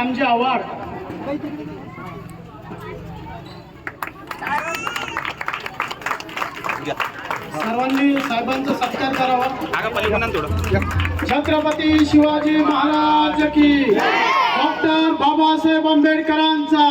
Ramji Awhad. सर्वांनी साहेबांचा सत्कार करावा. छत्रपती शिवाजी महाराज की. डॉक्टर बाबासाहेब आंबेडकरांचा.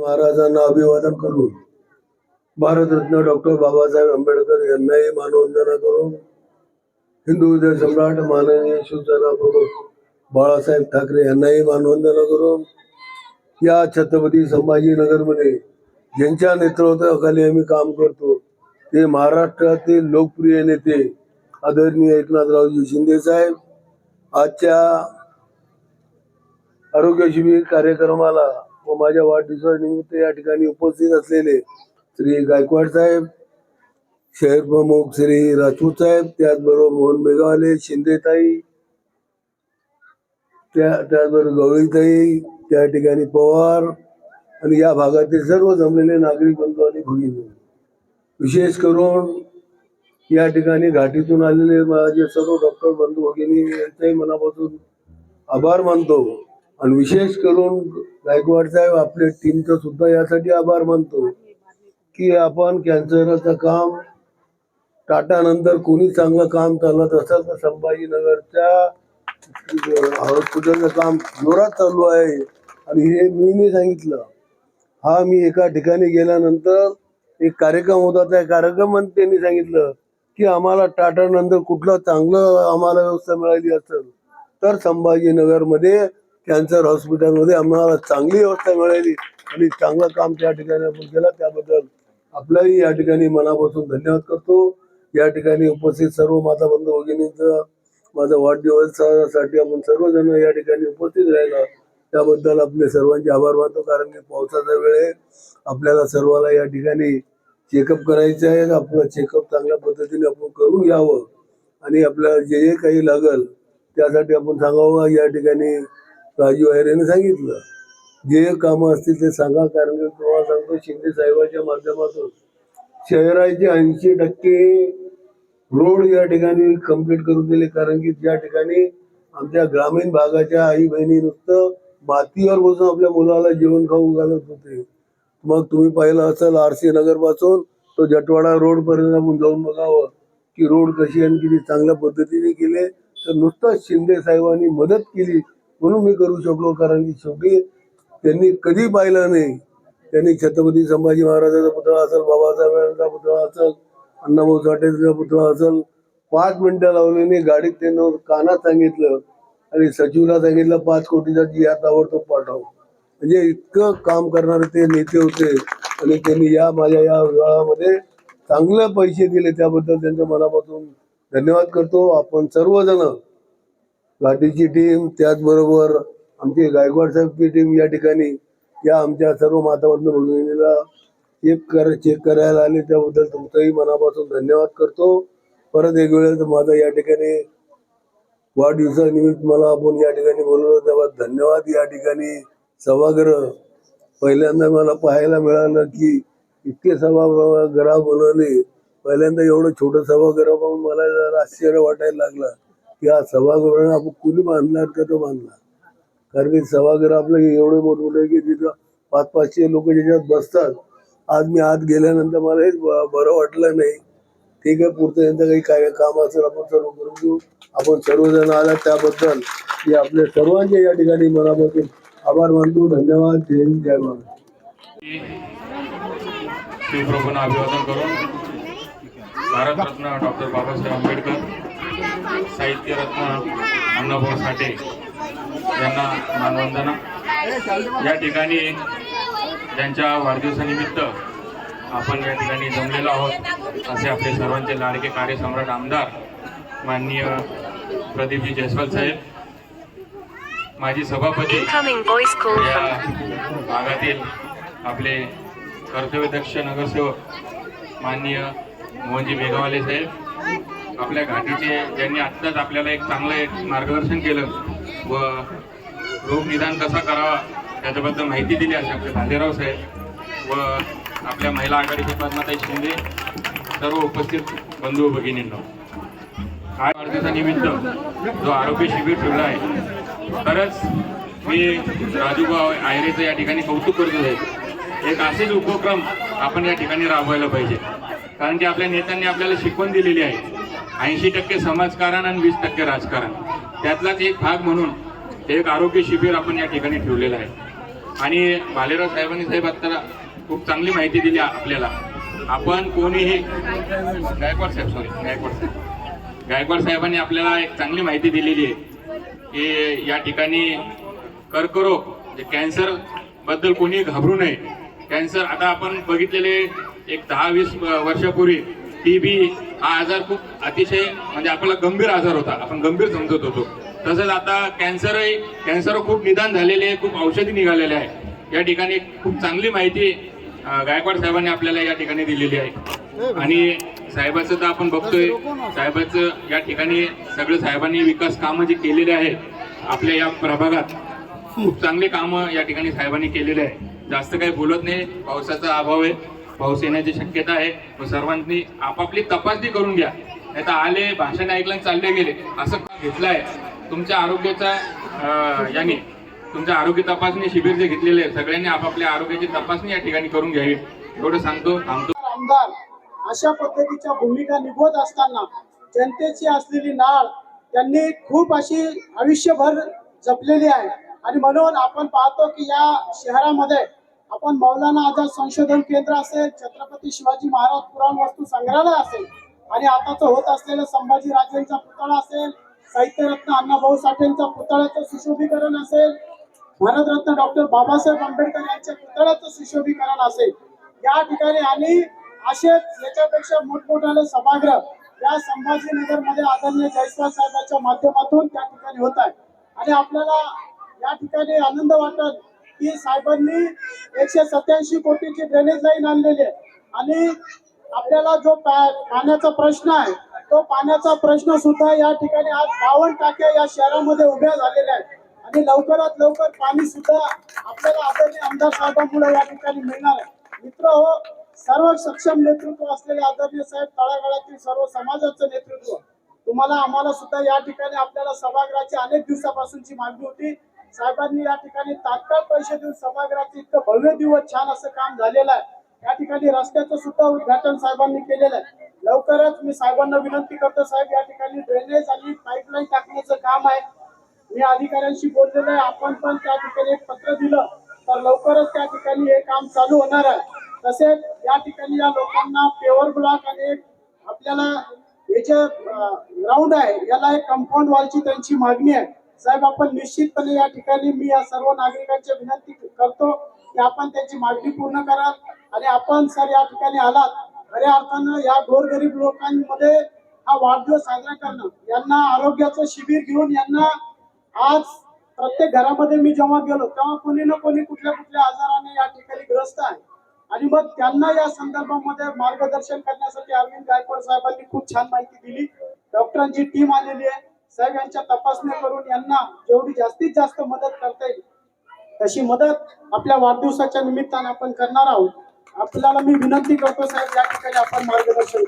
महाराजांना अभिवादन करून भारतरत्न डॉक्टर बाबासाहेब आंबेडकर यांनाही मानवंदना करून हिंदू हृदय सम्राट माननीय शिवसेना प्रमुख बाळासाहेब ठाकरे यांनाही मानवंदना करून या छत्रपती संभाजीनगरमध्ये ज्यांच्या नेतृत्वाखाली आम्ही काम करतो ते महाराष्ट्रातील लोकप्रिय नेते आदरणीय एकनाथरावजी शिंदे साहेब आजच्या आरोग्य शिबिर कार्यक्रमाला व माझ्या वाढदिवसानिमित्त या ठिकाणी उपस्थित असलेले श्री गायकवाड साहेब शहर प्रमुख श्री राजपूत साहेब त्याचबरोबर मोहन मेघवाले शिंदेताई त्या त्याचबरोबर गवळीताई त्या ठिकाणी पवार आणि या भागातील सर्व जमलेले नागरिक बंधू आणि भगिनी. विशेष करून या ठिकाणी घाटीतून आलेले माझे सर्व डॉक्टर बंधू भगिनी यांचाही मनापासून आभार मानतो. आणि विशेष करून गायकवाड साहेब आपल्या टीमचा सुद्धा यासाठी आभार मानतो की आपण कॅन्सरचं काम टाटानंतर कोणी चांगलं काम चालत असेल तर संभाजीनगरच्या हॉस्पिटलचं काम जोरात चालू आहे. आणि हे मी नाही सांगितलं. हा मी एका ठिकाणी गेल्यानंतर एक कार्यक्रम होता. त्या कार्यक्रम त्यांनी सांगितलं की आम्हाला टाटानंतर कुठलं चांगलं आम्हाला व्यवस्था मिळाली असेल तर संभाजीनगरमध्ये कॅन्सर हॉस्पिटलमध्ये आम्हाला चांगली व्यवस्था मिळाली आणि चांगलं काम त्या ठिकाणी आपण केलं. त्याबद्दल आपलाही या ठिकाणी मनापासून धन्यवाद करतो. या ठिकाणी उपस्थित सर्व माता बंधू भगिनींचं माझा वाढदिवसासाठी आपण सर्वजण या ठिकाणी उपस्थित राहिला. त्याबद्दल आपले सर्वांचे आभार मानतो कारण की पावसाचा वेळ आहे. आपल्याला सर्वाला या ठिकाणी चेकअप करायचं आहे. आपलं चेकअप चांगल्या पद्धतीने आपण करून घ्यावं आणि आपल्याला जे जे काही लागल त्यासाठी आपण सांगावं. या ठिकाणी राजू आयरेने सांगितलं. जे कामं असतील ते सांगा कारण की तुम्हाला सांगतो शिंदे साहेबांच्या माध्यमातून शहराचे ऐंशी टक्के रोड या ठिकाणी कंप्लीट करून दिले कारण की ज्या ठिकाणी आमच्या ग्रामीण भागाच्या आई बहिणी नुसतं मातीवर बसून आपल्या मुलाला जेवण खाऊ घालत होते. मग तुम्ही पाहिलं असेल आर सी नगरपासून तो जटवाडा रोड पर्यंत आपण जाऊन बघावं की रोड कशी आणि किती चांगल्या पद्धतीने केले. तर नुसतं शिंदे साहेबांनी मदत केली. म्हणून मी करू शकलो कारण की शेवटी त्यांनी कधी पाहिलं नाही. त्यांनी छत्रपती संभाजी महाराजाचा पुतळा असेल बाबासाहेबांचा पुतळा असेल अण्णाभाऊ साठेचा पुतळा असेल पाच मिनिटं लावलेली गाडीत त्यांना कानात सांगितलं आणि सचिवला सांगितलं पाच कोटीचा जी या ताबडतोब पाठव. म्हणजे इतकं काम करणारे ते नेते होते आणि त्यांनी या माझ्या या विवाहामध्ये चांगले पैसे दिले त्याबद्दल त्यांच्या मनापासून धन्यवाद करतो. आपण सर्वजण घाटीची टीम त्याचबरोबर आमची गायकवाड साहेबची टीम या ठिकाणी या आमच्या सर्व मातावरनं भगिनीला चेक कर चेक करायला आले त्याबद्दल तुमचंही मनापासून धन्यवाद करतो. परत एक वेळेस माझा या ठिकाणी वाढदिवसानिमित्त मला आपण या ठिकाणी बोलवलं तेव्हा धन्यवाद. या ठिकाणी सभागृह पहिल्यांदा मला पाहायला मिळालं की इतके सभागृह बनवले. पहिल्यांदा एवढं छोटं सभागृह पाहून मला जरा आश्चर्य वाटायला लागलं. या हा आपण कुणी बांधणार का तो बांधला कारण की सभागृह आपलं एवढं मोठमोठं आहे की तिथं पाच पाचशे लोक ज्याच्यात बसतात. आज मी आत गेल्यानंतर मला हेच बरं वाटलं नाही. ठीक आहे पुढचं यांचं काही काय काम असेल आपण सर्व करून घेऊ. आपण सर्वजण आला त्याबद्दल मी आपल्या सर्वांचे या ठिकाणी मनापासून आभार मानतो. धन्यवाद. जय जय महाराज शिवप्रभूंना अभिवादन करून भारतरत्न डॉक्टर बाबासाहेब आंबेडकर साहित्यरत्न अण्णाभाऊ साठे यांना मानवंदना. या ठिकाणी त्यांच्या वाढदिवसानिमित्त आपण या ठिकाणी जमलेलो आहोत. असे आपले सर्वांचे लाडके कार्यसम्राट आमदार माननीय प्रदीपजी जयस्वाल साहेब माजी सभापती या भागातील आपले कर्तव्यदक्ष नगरसेवक माननीय मोहनजी मेघवाले साहेब आपल्या घाटीचे ज्यांनी आत्ताच आपल्याला एक चांगलं एक मार्गदर्शन केलं व रोग निदान कसा करावा त्याच्याबद्दल माहिती दिली असे आपले भालेराव साहेब व आपल्या महिला आघाडीचे पद्माताई शिंदे सर्व उपस्थित बंधू व भगिनींना आज वाढदिवसानिमित्त जो आरोग्य शिबिर ठेवला आहे खरंच मी राजूभाऊ आयरेचं या ठिकाणी कौतुक करतो आहे. एक असेच उपक्रम आपण या ठिकाणी राबवायला पाहिजे. कारण की आपल्या नेत्यांनी आपल्याला शिकवण दिलेली आहे. ऐंशी टक्के समाजकारण आणि वीस टक्के राजकारण. त्यातलाच एक भाग म्हणून एक आरोग्य शिबिर आपण या ठिकाणी ठेवलेलं आहे. आणि भालेराव साहेबांनी साहेब आता खूप चांगली माहिती दिली आपल्याला. आपण कोणीही गायकवाड साहेब सॉरी गायकवाड साहेब. गायकवाड साहेबांनी आपल्याला एक चांगली माहिती दिलेली आहे की या ठिकाणी कर्करोग म्हणजे कॅन्सरबद्दल कोणीही कोणी घाबरू नये. कॅन्सर आता आपण बघितलेले एक दहा वीस वर्षापूर्वी टी बी हा आजार खूप अतिशय म्हणजे आपला गंभीर आजार होता. आपण गंभीर समजत होतो. तसंच आता कॅन्सरही कॅन्सर खूप निदान झालेले आहे खूप औषधी निघालेले आहे. या ठिकाणी खूप चांगली माहिती गायकवाड साहेबांनी आपल्याला या ठिकाणी दिलेली आहे. आणि साहेबाचं तर आपण बघतोय साहेबाचं या ठिकाणी सगळे साहेबांनी विकास कामं जी केलेली आहे आपल्या या प्रभागात खूप चांगले कामं या ठिकाणी साहेबांनी केलेले आहे. जास्त काही बोलत नाही पावसाचा अभाव आहे. पाऊस येण्याची शक्यता आहे. व सर्वांनी आपापली तपासणी करून घ्या. नाही तर आले भाषण ऐकलं चालले गेले. असं घेतलं आहे तुमच्या आरोग्याचा यांनी याने तुमच्या आरोग्य तपासणी शिबिर जे घेतलेले आहे सगळ्यांनी आपापल्या आरोग्याची तपासणी या ठिकाणी करून घ्यावी. एवढं सांगतो थांबतो. आमदार अशा पद्धतीच्या भूमिका निभवत असताना जनतेची असलेली नाळ त्यांनी खूप अशी आयुष्यभर जपलेली आहे. आणि म्हणून आपण पाहतो की या शहरामध्ये आपण मौलाना आझाद संशोधन केंद्र असेल छत्रपती शिवाजी महाराज पुराण वस्तू संग्रहालय असेल आणि आताच होत असलेलं संभाजी राजेंचा पुतळा असेल साहित्यरत्न अण्णाभाऊ साठेंचा पुतळ्याचं सुशोभीकरण असेल भारतरत्न डॉक्टर बाबासाहेब आंबेडकर यांच्या पुतळ्याचं सुशोभीकरण असेल. या ठिकाणी आणि असेच याच्यापेक्षा मोठमोठ्याने सभागृह या संभाजीनगरमध्ये आदरणीय जयस्वाल साहेबांच्या माध्यमातून त्या ठिकाणी होत आहे. आणि आपल्याला या ठिकाणी आनंद वाटत की साहेबांनी एकशे सत्याऐंशी कोटीची ड्रेनेज लाईन आणलेली आहे. आणि आपल्याला जो पाण्याचा प्रश्न आहे तो पाण्याचा प्रश्न सुद्धा या ठिकाणी आज बावन्न टाक्या या शहरामध्ये उभ्या झालेल्या आहेत. आणि लवकरात लवकर पाणी सुद्धा आपल्याला आदरणीय आमदार साहेबांमुळे या ठिकाणी मिळणार आहे. मित्र हो सर्व सक्षम नेतृत्व असलेले आदरणीय साहेब तळागाळातील सर्व समाजाचं नेतृत्व. तुम्हाला आम्हाला सुद्धा या ठिकाणी आपल्याला सभागृहाची अनेक दिवसापासूनची मागणी होती. साहेबांनी या ठिकाणी तात्काळ पैसे देऊन सभागृहाचं इतकं भव्य दिवस छान असं काम झालेलं आहे. या ठिकाणी रस्त्याचं सुद्धा उद्घाटन साहेबांनी केलेलं आहे. लवकरच मी साहेबांना विनंती करतो साहेब या ठिकाणी ड्रेनेज आणि पाईपलाईन टाकण्याचं काम आहे. मी अधिकाऱ्यांशी बोललेलो आहे. आपण पण त्या ठिकाणी एक पत्र दिलं. तर लवकरच त्या ठिकाणी हे काम चालू होणार आहे. तसेच या ठिकाणी या लोकांना पेवर ब्लॉक आणि आपल्याला हे जे ग्राउंड आहे याला एक कंपाऊंड वॉलची त्यांची मागणी आहे. साहेब आपण निश्चितपणे या ठिकाणी मी या सर्व नागरिकांची विनंती करतो की आपण त्यांची मागणी पूर्ण कराल आणि आपण सर या ठिकाणी आलात खऱ्या अर्थानं या गोरगरीब लोकांमध्ये हा वाढदिवस साजरा करणं यांना आरोग्याचं शिबिर घेऊन यांना आज प्रत्येक घरामध्ये मी जेव्हा गेलो तेव्हा कोणी ना कोणी कुठल्या कुठल्या आजाराने या ठिकाणी ग्रस्त आहे. आणि मग त्यांना या संदर्भामध्ये मार्गदर्शन करण्यासाठी अरविंद गायकवाड साहेबांनी खूप छान माहिती दिली. डॉक्टरांची टीम आलेली आहे. सगळ्यांच्या तपासण्या करून यांना जेवढी जास्तीत जास्त मदत करता येईल तशी मदत आपल्या वाढदिवसाच्या निमित्तानं आपण करणार आहोत. आपल्याला मी विनंती करतो साहेब या ठिकाणी आपण मार्गदर्शन